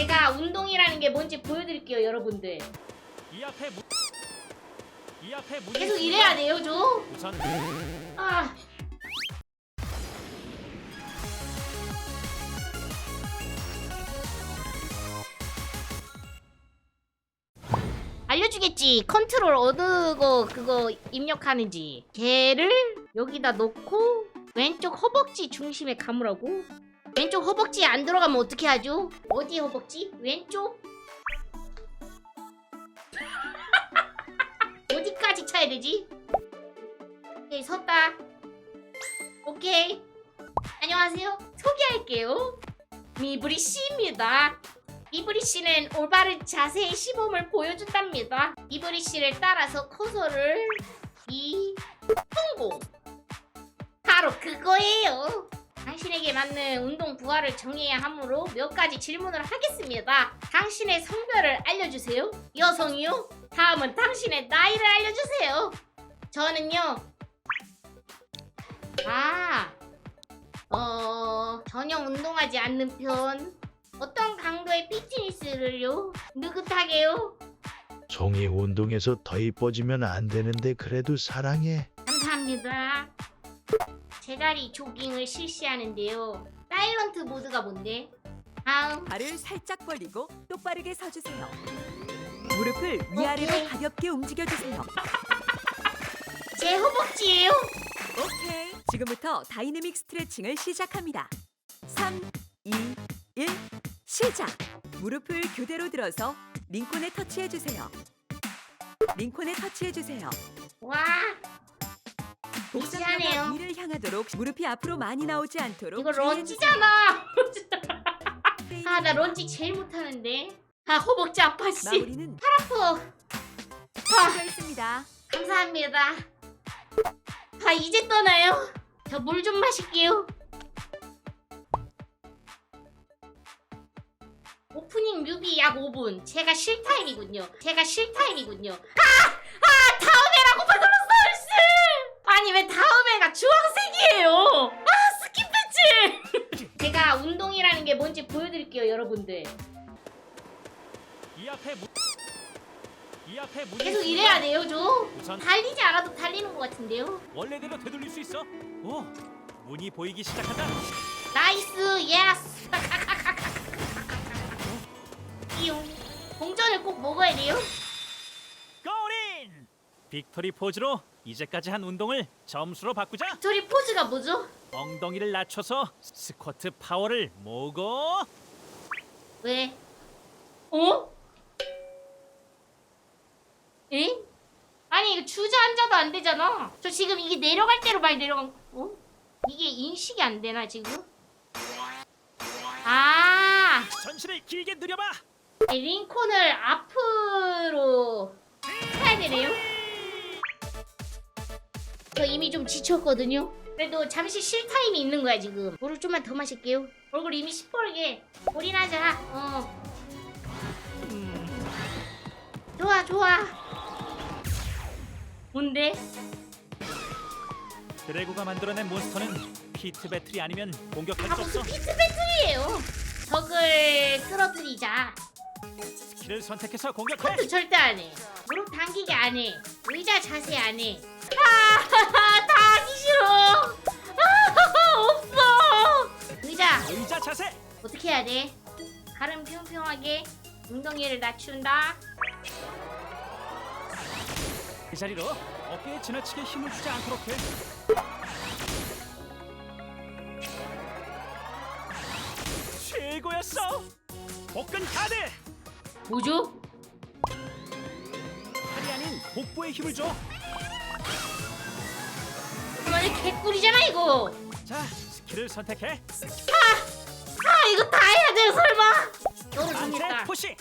제가 운동이라는 게 뭔지 보여드릴게요, 여러분들. 이 앞에 문... 이 앞에 문이 계속. 이래야 돼요, 저. 우선 아. 알려주겠지. 컨트롤 어느 거 그거 입력하는지. 걔를 여기다 놓고 왼쪽 허벅지 중심에 감으라고. 왼쪽 허벅지에 안 들어가면 어떻게 하죠? 어디 허벅지? 왼쪽? 어디까지 차야 되지? 오케이 섰다 오케이 안녕하세요 소개할게요 미브리 씨입니다 미브리 씨는 올바른 자세의 시범을 보여준답니다 미브리 씨를 따라서 커서를 이 성공 바로 그거예요 당신에게 맞는 운동 부하를 정해야 하므로 몇 가지 질문을 하겠습니다 당신의 성별을 알려주세요 여성이요? 다음은 당신의 나이를 알려주세요 저는요 아, 어, 전혀 운동하지 않는 편. 어떤 강도의 피트니스를요? 느긋하게요? 종이 운동에서 더 이뻐지면 안 되는데 그래도 사랑해. 감사합니다. 제자리 조깅을 실시하는데요. 사일런트 모드가 뭔데? 다음. 발을 살짝 벌리고 똑바르게 서주세요. 무릎을 위아래로 오케이. 가볍게 움직여주세요. 제 허벅지예요? 오케이. 지금부터 다이내믹 스트레칭을 시작합니다. 3, 2, 1, 시작! 무릎을 교대로 들어서 링콘에 터치해주세요. 링콘에 터치해주세요. 와, 미치하네요. 위를 향하도록 무릎이 앞으로 많이 나오지 않도록 이거. 런지잖아. 아, 나 런지 제일 못하는데. 아, 허벅지 아파, 씨. 마무리는 아파. 수가 있습니다. 감사합니다. 아 이제 떠나요? 저 물 좀 마실게요. 오프닝 뮤비 약 5분. 제가 쉴 타임이군요. 제가 쉴 타임이군요. 아! 아! 여러분들. 이 앞에 문... 이 앞에 문이 계속. 이래야 돼요, 저. 우선 달리지 않아도 달리는 것 같은데요? 원래대로 되돌릴 수 있어. 오, 문이 보이기 시작한다. 나이스 예스 이용 동전을 꼭 먹어야 돼요 고린! 빅토리 포즈로 이제까지 한 운동을 점수로 바꾸자. 저리 포즈가 뭐죠? 엉덩이를 낮춰서 스쿼트 파워를 모으고 왜? 어? 에? 아니 이거 주저앉아도 안 되잖아 저 지금 이게 내려갈 대로 말 내려간 어? 이게 인식이 안 되나 지금? 아 전신을 길게 늘려봐. 이 링콘을 앞으로 해야 되네요. 저 이미 좀 지쳤거든요. 그래도 잠시 쉴 타임이 있는 거야 지금. 물을 좀만 더 마실게요. 얼굴 이미 시퍼르게 올인하자. 어. 음. 좋아 좋아. 뭔데? 드래고가 만들어낸 몬스터는 피트 배틀이 아니면 공격할 아 수 무슨 없어. 피트 배틀이에요. 적을 쓰러뜨리자. 스킬을 선택해서 공격해. 커트 절대 안 해. 무릎 당기기 안 해. 의자 자세 안 해. 아, 다 하기 싫어. 아, 없어. 의자 의자 자세. 어떻게 해야 돼? 가름 평평하게 엉덩이를 낮춘다. 이 자리로 어깨에 지나치게 힘을 주지 않도록 해. 최고였어. 복근 가드. 뭐죠? 팔이 아닌 복부에 힘을 줘. 완전 개꿀이잖아 이거. 자, 스킬을 선택해. 아 이거 다 해야 돼요 설마? 너무 안테 좋겠다. 푸시.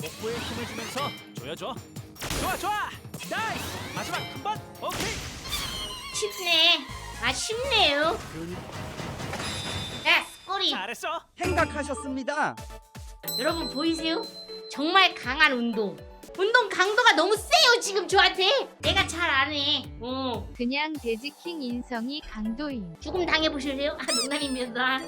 복부에 힘을 주면서 조여줘. 좋아, 좋아. 나이스. 마지막 한 번. 오케이. 쉽네. 아 쉽네요. 야 꼬리. 잘했어. 생각하셨습니다. 여러분 보이세요? 정말 강한 운동. 운동 강도가 너무 세요 지금 저한테. 내가 잘 안 해. 어. 그냥 데즈킹 인성이 강도임. 죽음 당해보실래요? 아 농담입니다.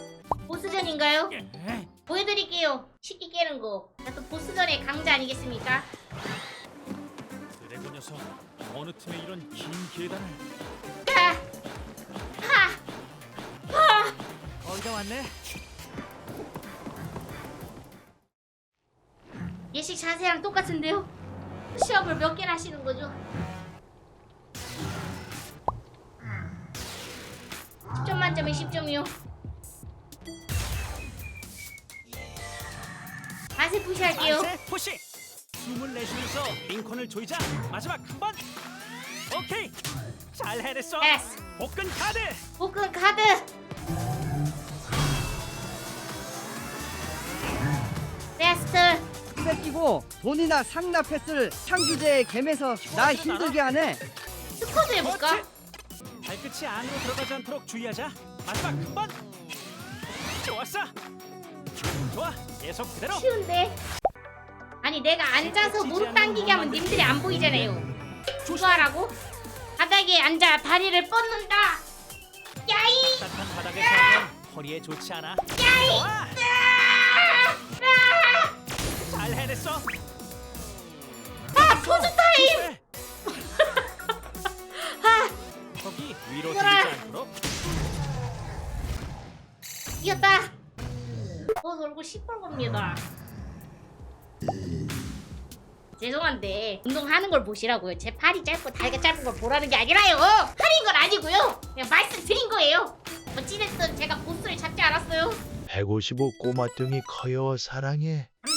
보스전인가요? 예. 보여드릴게요. 쉽게 깨는 거. 나 또 보스전의 강자 아니겠습니까? 드래곤 녀석 어느 틈에 이런 긴 계단을 하! 하! 거기다 왔네 예식 자세랑 똑같은데요? 시험을 몇 개나 하시는 거죠? 10점 만점에 10점이요. 맛을 푸시할게요. 만세 푸시 숨을 내쉬면서 링컨을 조이자 마지막 한 번 오케이 잘 해냈어 에스. 복근 카드 복근 카드. 베스트. 뺏기고 돈이나 상납했을 창규제의 gem에서 나 힘들게 하네. 스쿼드 해볼까? 발끝이 안으로 들어가지 않도록 주의하자 마지막 한 번 좋았어 좋아 계속 그대로 쉬운데. 아니 내가 앉아서 무릎 당기기 하면 님들이 안 보이잖아요. 그거 하라고? 바닥에 앉아 다리를 뻗는다. 야이! 따뜻한 바닥에서 하면 허리에 좋지 않아 좋아 아! 잘 해냈어 아 포즈 타임! 그래. 아 거기 위로 뭐라? 들리지 않도록 이겼다. 어 얼굴 시뻘 겁니다. 죄송한데 운동하는 걸 보시라고요. 제 팔이 짧고 다리가 짧은 걸 보라는 게 아니라요. 팔인 건 아니고요. 그냥 말씀드린 거예요. 어찌됐든 제가 보스를 잡지 않았어요. 155 꼬마뚱이 커요 사랑해. 감사합니다.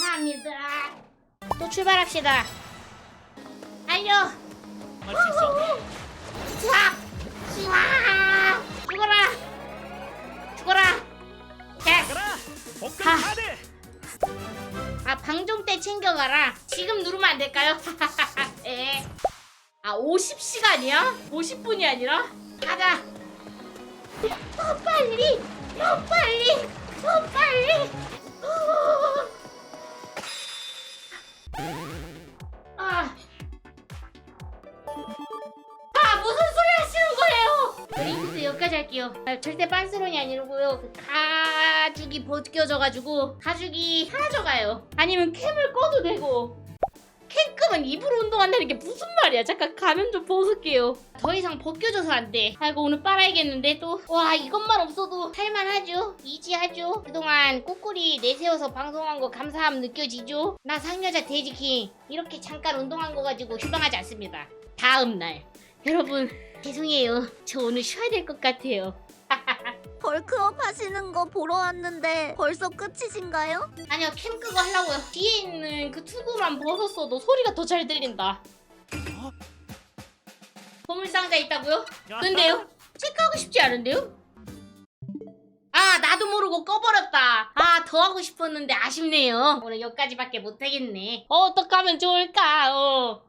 또 출발합시다. 달려. 할수 있어 자, 자, 죽어라. 죽어라. 됐어. 가라 복근 하. 카드 아 방종 때 챙겨가라. 지금 누르면 안 될까요? 예. 아 50시간이야? 50분이 아니라? 가자. 더 빨리, 더 빨리, 더 빨리. 아. 아 무슨 소리 하시는 거예요? 리프트 여기까지 할게요. 아, 절대 빤스런이 아니고요. 그 가죽이 벗겨져가지고 가죽이 사라져가요. 아니면 캠을 꺼도 되고. 캠 끄면 입으로 운동한다는 게 무슨 말이야? 잠깐 가면 좀 벗을게요. 더 이상 벗겨져서 안 돼. 아이고 오늘 빨아야겠는데 또. 와 이것만 없어도 할만하죠? 이지하죠? 그동안 꾸꾸리 내세워서 방송한 거 감사함 느껴지죠? 나 상여자 돼지킹 이렇게 잠깐 운동한 거 가지고 휴방하지 않습니다. 다음 날 여러분 죄송해요. 저 오늘 쉬어야 될 것 같아요. 벌크업 하시는 거 보러 왔는데 벌써 끝이신가요? 아니요 캠 끄고 하려고요. 뒤에 있는 그 투구만 벗었어도 소리가 더 잘 들린다. 보물상자 있다고요? 근데요? 체크하고 싶지 않은데요? 아 나도 모르고 꺼버렸다. 아 더 하고 싶었는데 아쉽네요. 오늘 여기까지밖에 못하겠네. 어, 어떡하면 좋을까? 어.